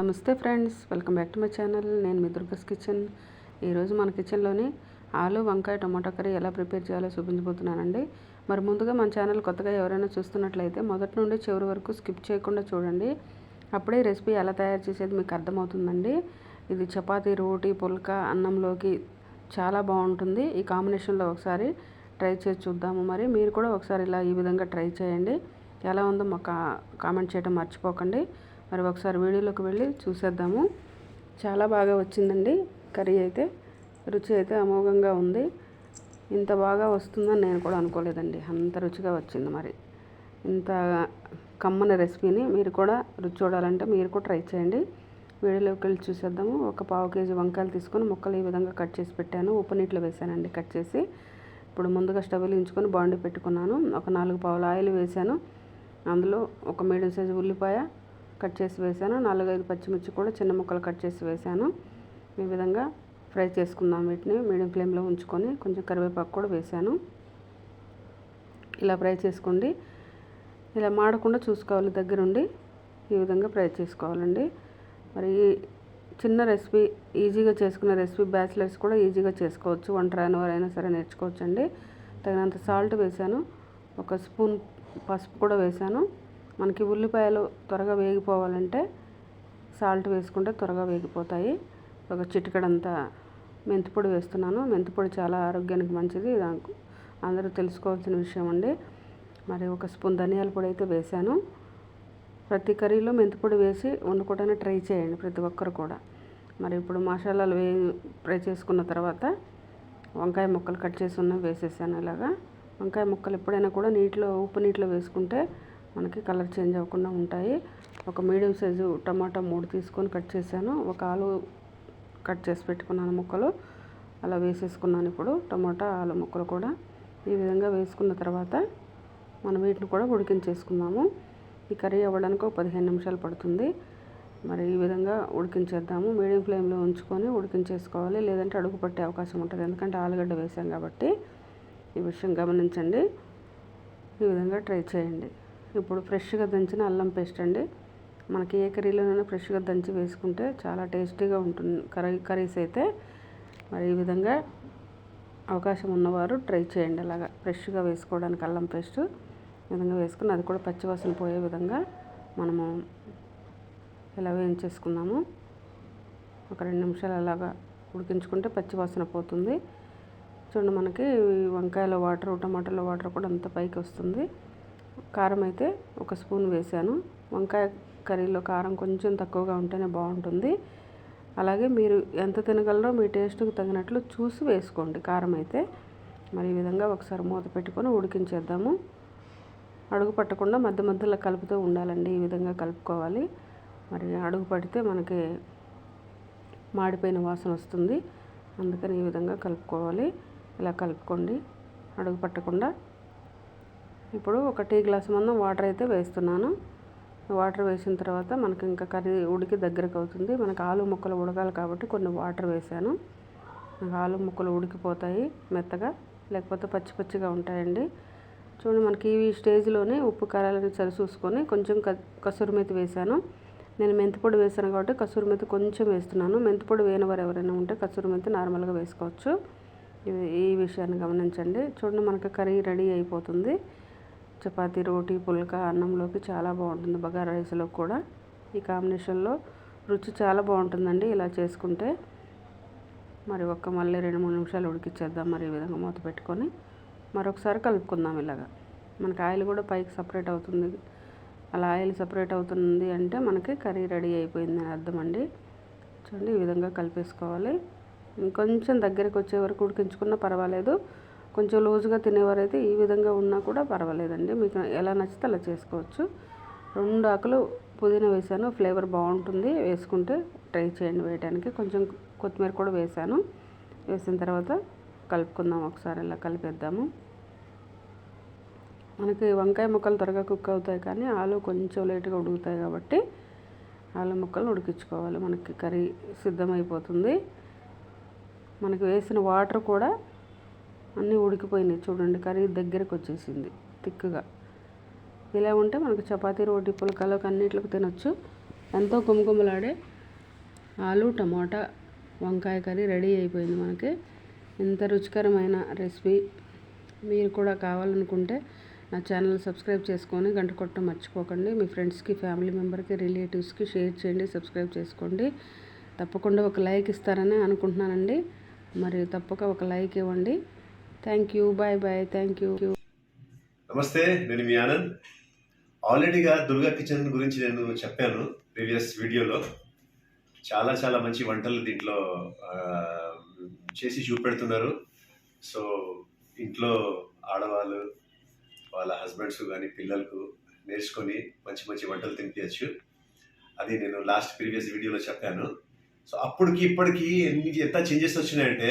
నమస్తే friends welcome back to my channel. నేను మీ దుర్గస్ కిచెన్. ఈరోజు మన కిచెన్లోని ఆలు వంకాయ టమాటా కర్రీ ఎలా ప్రిపేర్ చేయాలో చూపించబోతున్నానండి. మరి ముందుగా మన ఛానల్ కొత్తగా ఎవరైనా చూస్తున్నట్లయితే మొదటి నుండి చివరి వరకు స్కిప్ చేయకుండా చూడండి. అప్పుడే రెసిపీ ఎలా తయారు చేసేది మీకు అర్థమవుతుందండి. ఇది చపాతీ రోటీ పుల్కా అన్నంలోకి చాలా బాగుంటుంది. ఈ కాంబినేషన్లో ఒకసారి ట్రై చేసి చూద్దాము. మరి మీరు కూడా ఒకసారి ఇలా ఈ విధంగా ట్రై చేయండి. ఎలా ఉందో మాకు కామెంట్ చేయడం మర్చిపోకండి. మరి ఒకసారి వీడియోలోకి వెళ్ళి చూసేద్దాము. చాలా బాగా వచ్చిందండి కర్రీ అయితే. రుచి అయితే అమోఘంగా ఉంది. ఇంత బాగా వస్తుందని నేను కూడా అనుకోలేదండి. అంత రుచిగా వచ్చింది మరి. ఇంత కమ్మని రెసిపీని మీరు కూడా రుచి చూడాలంటే మీరు కూడా ట్రై చేయండి. వీడియోలోకి వెళ్ళి చూసేద్దాము. ఒక పావు కేజీ వంకాయలు తీసుకొని ముక్కలు ఈ విధంగా కట్ చేసి పెట్టాను. ఉప్పు నీటిలో వేసానండి కట్ చేసి. ఇప్పుడు ముందుగా స్టవ్ వెలిగించుకొని బాండి పెట్టుకున్నాను. ఒక నాలుగు పావులు ఆయిల్ వేసాను. అందులో ఒక మీడియం సైజు ఉల్లిపాయ కట్ చేసి వేసాను నాలుగైదు పచ్చిమిర్చి కూడా చిన్న ముక్కలు కట్ చేసి వేసాను ఈ విధంగా ఫ్రై చేసుకుందాం వీటిని. మీడియం ఫ్లేమ్లో ఉంచుకొని కొంచెం కరివేపాకు కూడా వేసాను ఇలా ఫ్రై చేసుకోండి. ఇలా మాడకుండా చూసుకోవాలి దగ్గరుండి. ఈ విధంగా ఫ్రై చేసుకోవాలండి. మరి చిన్న రెసిపీ ఈజీగా చేసుకునే రెసిపీ బ్యాచిలర్స్ కూడా ఈజీగా చేసుకోవచ్చు. వంట రాని వారైనా సరే నేర్చుకోవచ్చు అండి తగినంత సాల్ట్ వేసాను ఒక స్పూన్ పసుపు కూడా వేసాను మనకి ఉల్లిపాయలు త్వరగా వేగిపోవాలంటే సాల్ట్ వేసుకుంటే త్వరగా వేగిపోతాయి. ఒక చిటికడంతా మెంతిపొడి వేస్తున్నాను. మెంతిపొడి చాలా ఆరోగ్యానికి మంచిది. అందరూ తెలుసుకోవాల్సిన విషయం అండి. మరి ఒక స్పూన్ ధనియాల పొడి అయితే వేశాను. ప్రతి కర్రీలో మెంతిపొడి వేసి వండుకోవడానికి ట్రై చేయండి ప్రతి ఒక్కరు కూడా. మరి ఇప్పుడు మసాలాలు వే ఫ్రై చేసుకున్న తర్వాత వంకాయ ముక్కలు కట్ చేసి ఉన్న వేసేసాను ఇలాగా. వంకాయ ముక్కలు ఎప్పుడైనా కూడా నీటిలో ఉప్పు నీటిలో వేసుకుంటే మనకి కలర్ చేంజ్ అవ్వకుండా ఉంటాయి. ఒక మీడియం సైజు టమాటా మూడు తీసుకొని కట్ చేశాను. ఒక ఆలు కట్ చేసి పెట్టుకున్నాను ముక్కలు. అలా వేసేసుకున్నాను ఇప్పుడు టమాటా ఆలు ముక్కలు కూడా. ఈ విధంగా వేసుకున్న తర్వాత మనం వీటిని కూడా ఉడికించేసుకుందాము. ఈ కర్రీ అవ్వడానికి ఒక పదిహేను నిమిషాలు పడుతుంది. మరి ఈ విధంగా ఉడికించేద్దాము. మీడియం ఫ్లేమ్లో ఉంచుకొని ఉడికించేసుకోవాలి. లేదంటే అడుగు పట్టే అవకాశం ఉంటుంది. ఎందుకంటే ఆలుగడ్డ వేసాం కాబట్టి ఈ విషయం గమనించండి. ఈ విధంగా ట్రై చేయండి. ఇప్పుడు ఫ్రెష్గా దంచిన అల్లం పేస్ట్ అండి. మనకి ఏ కర్రీలోనైనా ఫ్రెష్గా దంచి వేసుకుంటే చాలా టేస్టీగా ఉంటుంది. కర్రీ కర్రీస్ అయితే మరి ఈ విధంగా అవకాశం ఉన్నవారు ట్రై చేయండి అలాగా. ఫ్రెష్గా వేసుకోవడానికి అల్లం పేస్ట్ విధంగా వేసుకుని అది కూడా పచ్చివాసన పోయే విధంగా మనము ఇలా వేయించేసుకుందాము. ఒక రెండు నిమిషాలు అలాగా ఉడికించుకుంటే పచ్చివాసన పోతుంది. చూడండి మనకి వంకాయలో వాటర్ టమాటాలో వాటర్ కూడా అంత పైకి వస్తుంది. కారం అయితే ఒక స్పూన్ వేసాను. వంకాయ కర్రీలో కారం కొంచెం తక్కువగా ఉంటేనే బాగుంటుంది. అలాగే మీరు ఎంత తినగలరో మీ టేస్ట్కి తగినట్లు చూసి వేసుకోండి కారం అయితే. మరి ఈ విధంగా ఒకసారి మూత పెట్టుకొని ఉడికించేద్దాము. అడుగు పట్టకుండా మధ్య మధ్యలో కలుపుతూ ఉండాలండి ఈ విధంగా కలుపుకోవాలి. మరి అడుగు పడితే మనకి మాడిపోయిన వాసన వస్తుంది. అందుకని ఈ విధంగా కలుపుకోవాలి. ఇలా కలుపుకోండి. అడుగు పట్టకుండా ఇప్పుడు ఒక టీ గ్లాస్ మందం వాటర్ అయితే వేస్తున్నాను. వాటర్ వేసిన తర్వాత మనకి ఇంకా కర్రీ ఉడికి దగ్గరకు అవుతుంది. మనకు ఆలు ముక్కలు ఉడకాలి కాబట్టి కొన్ని వాటర్ వేసాను ఆలు ముక్కలు ఉడికిపోతాయి మెత్తగా లేకపోతే పచ్చి పచ్చిగా ఉంటాయండి. చూడండి మనకి ఈ స్టేజ్లోనే ఉప్పు కారాలని సరి చూసుకొని కొంచెం కసూరి మెతి వేసాను నేను మెంతిపొడి వేసాను కాబట్టి కసూరి మెతి కొంచెం వేస్తున్నాను. మెంతిపొడి వేయని ఎవరైనా ఉంటే కసూరి మెతి నార్మల్గా వేసుకోవచ్చు. ఈ విషయాన్ని గమనించండి. చూడండి మనకి కర్రీ రెడీ అయిపోతుంది. చపాతీ రోటీ పుల్కా అన్నంలోకి చాలా బాగుంటుంది. బగారా రైస్లో కూడా ఈ కాంబినేషన్లో రుచి చాలా బాగుంటుందండి. ఇలా చేసుకుంటే మరి ఒక్క మళ్ళీ రెండు మూడు నిమిషాలు ఉడికిచ్చేద్దాం. మరి ఈ విధంగా మూత పెట్టుకొని మరొకసారి కలుపుకుందాం ఇలాగా. మనకి ఆయిల్ కూడా పైకి సపరేట్ అవుతుంది. అలా ఆయిల్ సపరేట్ అవుతుంది అంటే మనకి కర్రీ రెడీ అయిపోయింది అని అర్థం అండి. చూడండి ఈ విధంగా కలిపేసుకోవాలి. ఇంకొంచెం దగ్గరికి వచ్చే వరకు ఉడికించుకున్నా పర్వాలేదు. కొంచెం లూజుగా తినేవారైతే ఈ విధంగా ఉన్నా కూడా పర్వాలేదండి. మీకు ఎలా నచ్చితే అలా చేసుకోవచ్చు. రెండు ఆకులు పుదీనా వేసాను ఫ్లేవర్ బాగుంటుంది. వేసుకుంటే ట్రై చేయండి వేయడానికి కొంచెం కొత్తిమీర కూడా వేసాను. వేసిన తర్వాత కలుపుకుందాం ఒకసారి ఇలా కలిపేద్దాము. మనకి వంకాయ ముక్కలు త్వరగా కుక్ అవుతాయి కానీ ఆలు కొంచెం లేట్గా ఉడుకుతాయి కాబట్టి ఆలు ముక్కలు ఉడికించుకోవాలి. మనకి కర్రీ సిద్ధమైపోతుంది. మనకి వేసిన వాటర్ కూడా అన్నీ ఉడికిపోయినాయి చూడండి కర్రీ దగ్గరకు వచ్చేసింది థిక్గా ఇలా ఉంటే మనకు చపాతీ రోటి పులకాలకు అన్నిట్లకు తినొచ్చు. ఎంతో గుమగుమలాడే ఆలు టమాటా వంకాయ కర్రీ రెడీ అయిపోయింది మనకి. ఇంత రుచికరమైన రెసిపీ మీరు కూడా కావాలనుకుంటే నా ఛానల్ సబ్స్క్రైబ్ చేసుకొని గంట కొట్టడం మర్చిపోకండి. మీ ఫ్రెండ్స్కి ఫ్యామిలీ మెంబర్కి రిలేటివ్స్కి షేర్ చేయండి సబ్స్క్రైబ్ చేసుకోండి. తప్పకుండా ఒక లైక్ ఇస్తారని అనుకుంటున్నానండి. మరి తప్పక ఒక లైక్ ఇవ్వండి. Thank you bye bye thank you నమస్తే నేను మీ ఆనంద్. ఆల్రెడీగా దుర్గా కిచెన్ గురించి నేను చెప్పాను ప్రీవియస్ వీడియోలో. చాలా చాలా మంచి వంటలు దీంట్లో చేసి చూపెడుతున్నారు. సో ఇంట్లో ఆడవాళ్ళు వాళ్ళ హస్బెండ్స్ కానీ పిల్లలకు నేర్చుకొని మంచి మంచి వంటలు తినిపించచ్చు అది నేను లాస్ట్ ప్రీవియస్ వీడియోలో చెప్పాను. సో అప్పటికి ఇప్పటికి ఎన్ని ఎంత చేంజెస్ వచ్చినాయంటే